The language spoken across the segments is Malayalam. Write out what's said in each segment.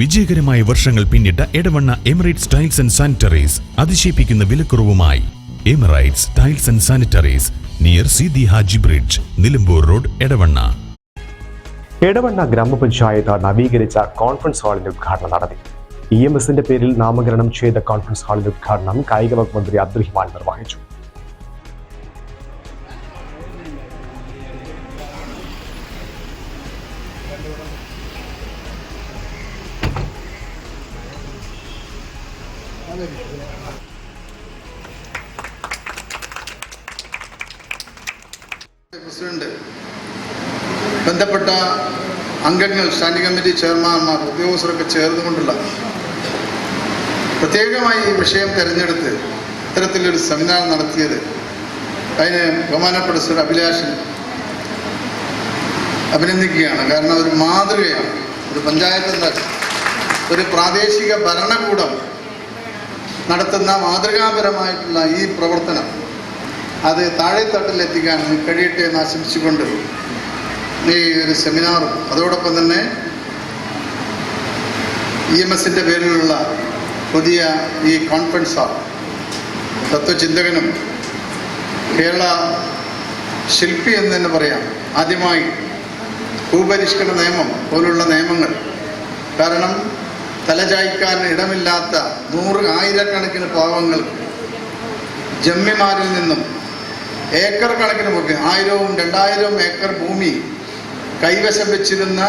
വിജയകരമായ വർഷങ്ങൾ പിന്നിട്ട Edavanna Emirates Tiles and Sanitaries അതിശയിപ്പിക്കുന്ന വിലക്കുറവുമായി. Emirates Tiles and Sanitaries near Sidhi Haji bridge Nilambur road Edavanna. Edavanna ഗ്രാമപഞ്ചായത്ത് നവീകരിച്ച കോൺഫറൻസ് ഹാളിന്റെ ഉദ്ഘാടനം നടത്തി. ഇ എം എസിന്റെ പേരിൽ നാമകരണം ചെയ്ത കോൺഫറൻസ് ഹാളിന്റെ ഉദ്ഘാടനം കായിക വകുപ്പ് മന്ത്രി അബ്ദുറഹിമാൻ നിർവഹിച്ചു. പ്രസിഡന്റ് ബന്ധപ്പെട്ട അംഗങ്ങൾ സ്റ്റാൻഡിംഗ് കമ്മിറ്റി ചെയർമാൻമാർ ഉദ്യോഗസ്ഥരൊക്കെ ചേർന്നുകൊണ്ടുള്ള പ്രത്യേകമായി ഈ വിഷയം തിരഞ്ഞെടുത്ത് ഇത്തരത്തിലൊരു സെമിനാർ നടത്തിയത് അതിന് ബഹുമാനപ്പെട്ട ശ്രീ അഭിലാഷൻ അഭിനന്ദിക്കുകയാണ്. കാരണം ഒരു മാതൃകയാണ്. ഒരു പഞ്ചായത്ത് ഒരു പ്രാദേശിക ഭരണകൂടം നടത്തുന്ന മാതൃകാപരമായിട്ടുള്ള ഈ പ്രവർത്തനം അത് താഴെത്തട്ടിലെത്തിക്കാൻ കഴിയട്ടെ എന്ന് ആശംസിച്ചുകൊണ്ട് ഈ ഒരു സെമിനാറും അതോടൊപ്പം തന്നെ ഇ എം എസിന്റെ പേരിലുള്ള പുതിയ ഈ കോൺഫറൻസ് ഹാൾ തത്വചിന്തകനും കേരള ശില്പി എന്ന് തന്നെ പറയാം. ആദ്യമായി ഭൂപരിഷ്കരണ നിയമം പോലുള്ള നിയമങ്ങൾ. കാരണം തലചായ്ക്കാൻ ഇടമില്ലാത്ത നൂറ് ആയിരക്കണക്കിന് പാവങ്ങൾ ജമ്മിമാരിൽ നിന്നും ഏക്കർ കണക്കിന് ഭൂമി ആയിരവും രണ്ടായിരവും ഏക്കർ ഭൂമി കൈവശം വെച്ചിരുന്ന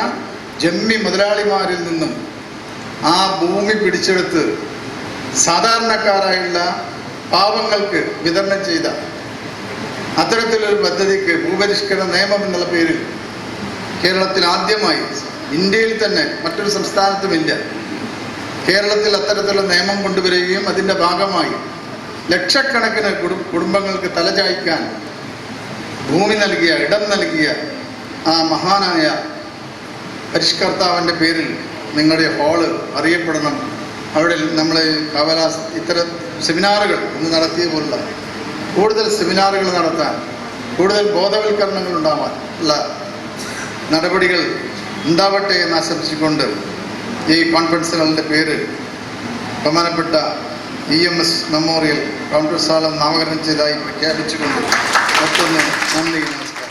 ജമ്മി മുതലാളിമാരിൽ നിന്നും ആ ഭൂമി പിടിച്ചെടുത്ത് സാധാരണക്കാരായുള്ള പാവങ്ങൾക്ക് വിതരണം ചെയ്ത അത്തരത്തിലൊരു പദ്ധതിക്ക് ഭൂപരിഷ്കരണ നിയമം എന്നുള്ള പേരിൽ കേരളത്തിൽ ആദ്യമായി ഇന്ത്യയിൽ തന്നെ മറ്റൊരു സംസ്ഥാനത്തുമില്ല കേരളത്തിൽ അത്തരത്തിലുള്ള നിയമം കൊണ്ടുവരികയും അതിന്റെ ഭാഗമായി ലക്ഷക്കണക്കിന് കുടുംബങ്ങൾക്ക് തലചായ്ക്കാൻ ഭൂമി നൽകിയ ഇടം നൽകിയ ആ മഹാനായ പരിഷ്കർത്താവിന്റെ പേരിൽ നിങ്ങളുടെ ഹാൾ അറിയപ്പെടണം. അവിടെ നമ്മൾ കവല ഇത്തരം സെമിനാറുകൾ ഇന്ന് നടത്തിയ പോലുള്ള കൂടുതൽ സെമിനാറുകൾ നടത്താൻ കൂടുതൽ ബോധവൽക്കരണങ്ങൾ ഉണ്ടാവാൻ ഉള്ള നടപടികൾ ഉണ്ടാവട്ടെ എന്ന് ആശംസിച്ചുകൊണ്ട് ഈ കോൺഫറൻസ് ഹാളിന്റെ പേര് ബഹുമാനപ്പെട്ട E M S memorial conference ഹാളം നാമകരണം ചെയ്തതായി പ്രഖ്യാപിച്ചുകൊണ്ട് മറ്റൊന്ന് നന്ദി നമസ്കാരം.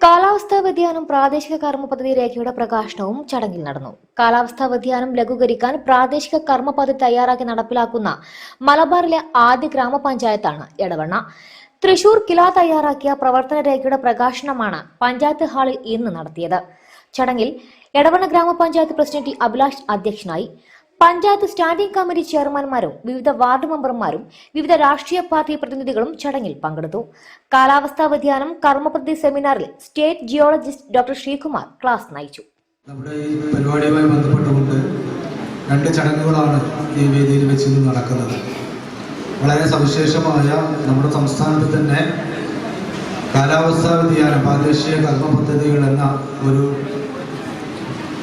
കാലാവസ്ഥാ വ്യതിയാനം പ്രാദേശിക കർമ്മ പദ്ധതി രേഖയുടെ പ്രകാശനവും ചടങ്ങിൽ നടന്നു. കാലാവസ്ഥാ വ്യതിയാനം ലഘൂകരിക്കാൻ പ്രാദേശിക കർമ്മ പദ്ധതി തയ്യാറാക്കി നടപ്പിലാക്കുന്ന മലബാറിലെ ആദ്യ ഗ്രാമപഞ്ചായത്താണ് എടവണ്ണ. തൃശൂർ കില തയ്യാറാക്കിയ പ്രവർത്തന രേഖയുടെ പ്രകാശനമാണ് പഞ്ചായത്ത് ഹാളിൽ ഇന്ന് നടത്തിയത്. ചടങ്ങിൽ എടവണ്ണ ഗ്രാമപഞ്ചായത്ത് പ്രസിഡന്റ് അഭിലാഷ് അധ്യക്ഷനായി. പഞ്ചായത്ത് സ്റ്റാൻഡിംഗ് കമ്മിറ്റി ചെയർമാൻമാരും വിവിധ വാർഡ് മെമ്പർമാരും വിവിധ രാഷ്ട്രീയ പാർട്ടി പ്രതിനിധികളും ചടങ്ങിൽ പങ്കെടുത്തു. കാലാവസ്ഥാ വ്യതിയാനം കർമ്മപദ്ധതി സെമിനാറിൽ state geologist doctor Sreekumar class നയിച്ചു. നമ്മുടെ ഈ പരിപാടിയുമായി ബന്ധപ്പെട്ടുകൊണ്ട് രണ്ട് ചടങ്ങുകളാണ് ഈ വേദിയിൽ വെച്ച് നടക്കുന്നത്. വളരെ സവിശേഷമായ നമ്മുടെ സംസ്ഥാനത്ത് തന്നെ കാലാവസ്ഥാ വ്യതിയാനം പ്രാദേശിക കർമ്മ പദ്ധതികൾ എന്ന ഒരു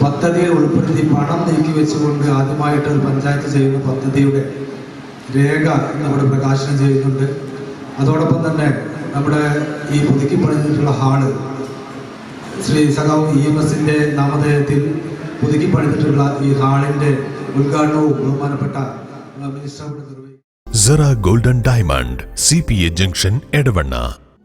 പദ്ധതിയിൽ ഉൾപ്പെടുത്തി പണം നീക്കി വെച്ചുകൊണ്ട് ആദ്യമായിട്ട് ഒരു പഞ്ചായത്ത് ചെയ്യുന്ന പദ്ധതിയുടെ രേഖ നമ്മുടെ പ്രകാശനം ചെയ്യുന്നുണ്ട്. അതോടൊപ്പം തന്നെ നമ്മുടെ ഈ പുതുക്കി പണിഞ്ഞിട്ടുള്ള ഹാൾ ശ്രീ സഖാവ് ഇ എം എസിന്റെ നാമധേയത്തിൽ പുതുക്കി പണിഞ്ഞിട്ടുള്ള ഈ ഹാളിന്റെ ഉദ്ഘാടനവും ബഹുമാനപ്പെട്ട minister Cera golden diamond C P A junction Edavanna